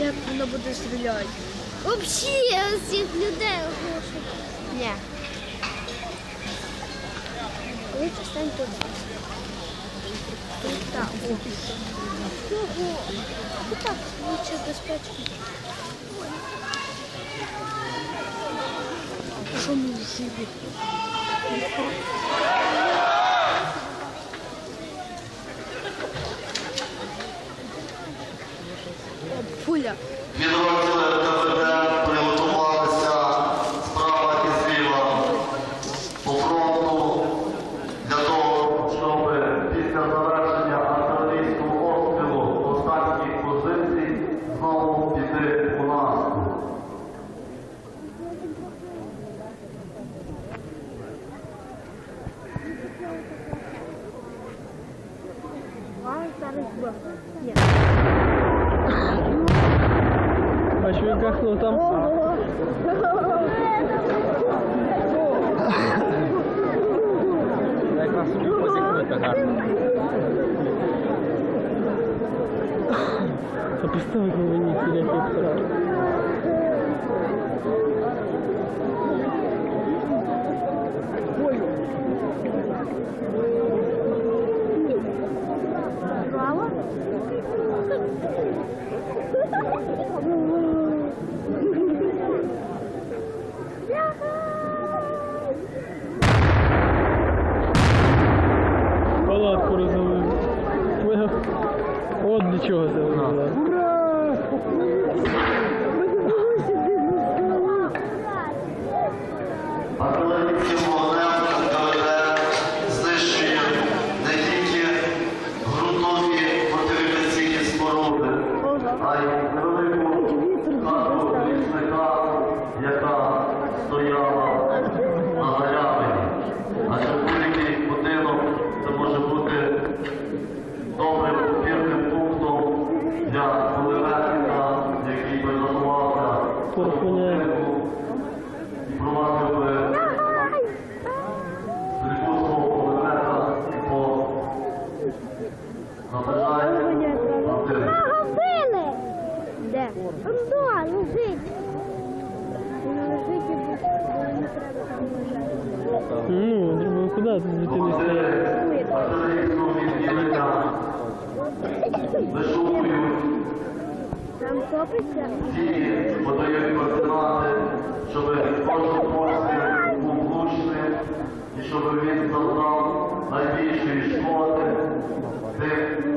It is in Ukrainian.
як вона буде стріляти. Взагалі, цих людей глушить. Ні. Лучше стань тут. Тут так. Ого. Тут так лучше безпечно. Що ми живі? Пуля. Підрозділи КВД приготувалися справа і зліва по фронту для того, щоб після завершення артилерійського обстрілу повстанських позицій знову піти у зараз. Ні. Що він кахнув там? Якраз собі посікнути гарно. А поставить мені хіліфіктора. Право? Палатку Чого це робила. Ура! Знищує не тільки ґрунтові фортифікаційні споруди, а й для кулеметника, який будинку і провадив би Прикусного по наближанню Де? Да, лежить. Лежить і не треба. Ну, куди вишукують ці подають координати, щоб кожен постріл був влучним і щоб він зазнав найбільшої шкоди тим,